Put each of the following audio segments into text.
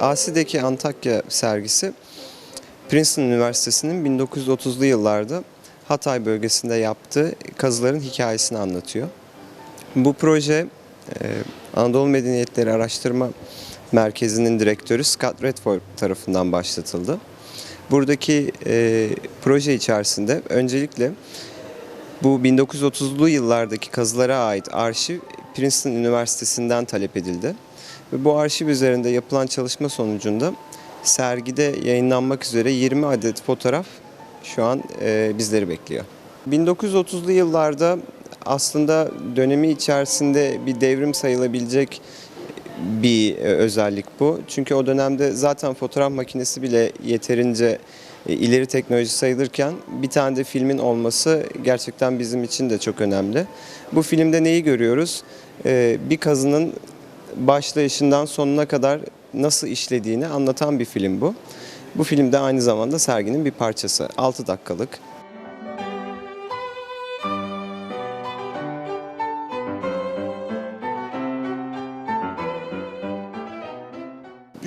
Asi'deki Antakya sergisi Princeton Üniversitesi'nin 1930'lu yıllarda Hatay bölgesinde yaptığı kazıların hikayesini anlatıyor. Bu proje e, Anadolu Medeniyetleri Araştırma Merkezi'nin direktörü Scott Redford tarafından başlatıldı. Buradaki e, proje içerisinde öncelikle bu 1930'lu yıllardaki kazılara ait arşiv Princeton Üniversitesi'nden talep edildi. Ve bu arşiv üzerinde yapılan çalışma sonucunda sergide yayınlanmak üzere 20 adet fotoğraf şu an e, bizleri bekliyor. 1930'lu yıllarda aslında dönemi içerisinde bir devrim sayılabilecek bir e, özellik bu. Çünkü o dönemde zaten fotoğraf makinesi bile yeterince e, ileri teknoloji sayılırken bir tane de filmin olması gerçekten bizim için de çok önemli. Bu filmde neyi görüyoruz? Bir kazının başlayışından sonuna kadar nasıl işlediğini anlatan bir film bu. Bu film de aynı zamanda serginin bir parçası. 6 dakikalık.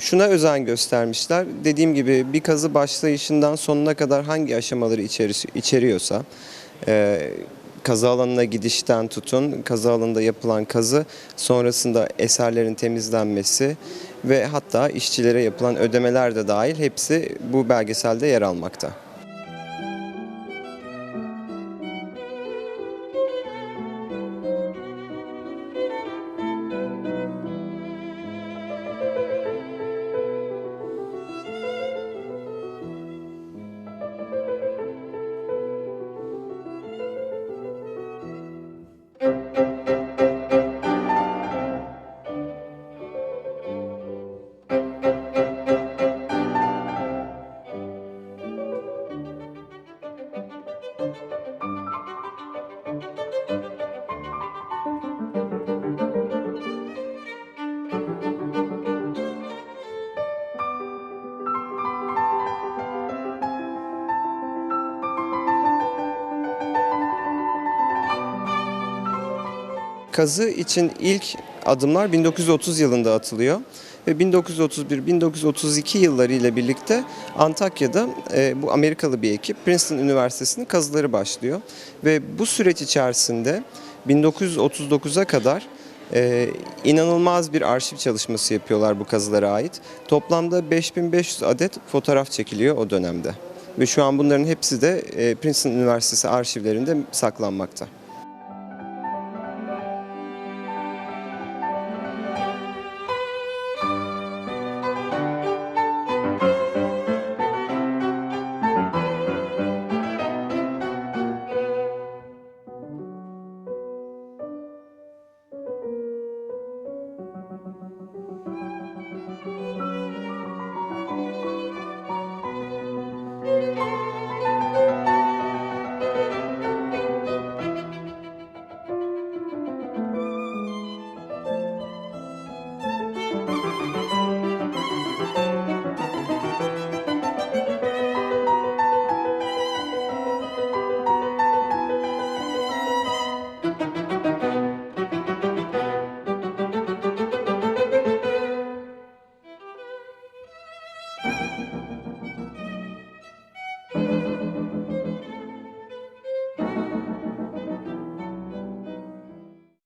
Şuna özen göstermişler. Dediğim gibi bir kazı başlayışından sonuna kadar hangi aşamaları içeri- içeriyorsa, kazı alanına gidişten tutun, kazı alanında yapılan kazı, sonrasında eserlerin temizlenmesi ve hatta işçilere yapılan ödemeler de dahil hepsi bu belgeselde yer almakta. Kazı için ilk adımlar 1930 yılında atılıyor ve 1931-1932 yılları ile birlikte Antakya'da e, bu Amerikalı bir ekip Princeton Üniversitesi'nin kazıları başlıyor ve bu süreç içerisinde 1939'a kadar e, inanılmaz bir arşiv çalışması yapıyorlar bu kazılara ait. Toplamda 5500 adet fotoğraf çekiliyor o dönemde. Ve şu an bunların hepsi de e, Princeton Üniversitesi arşivlerinde saklanmakta.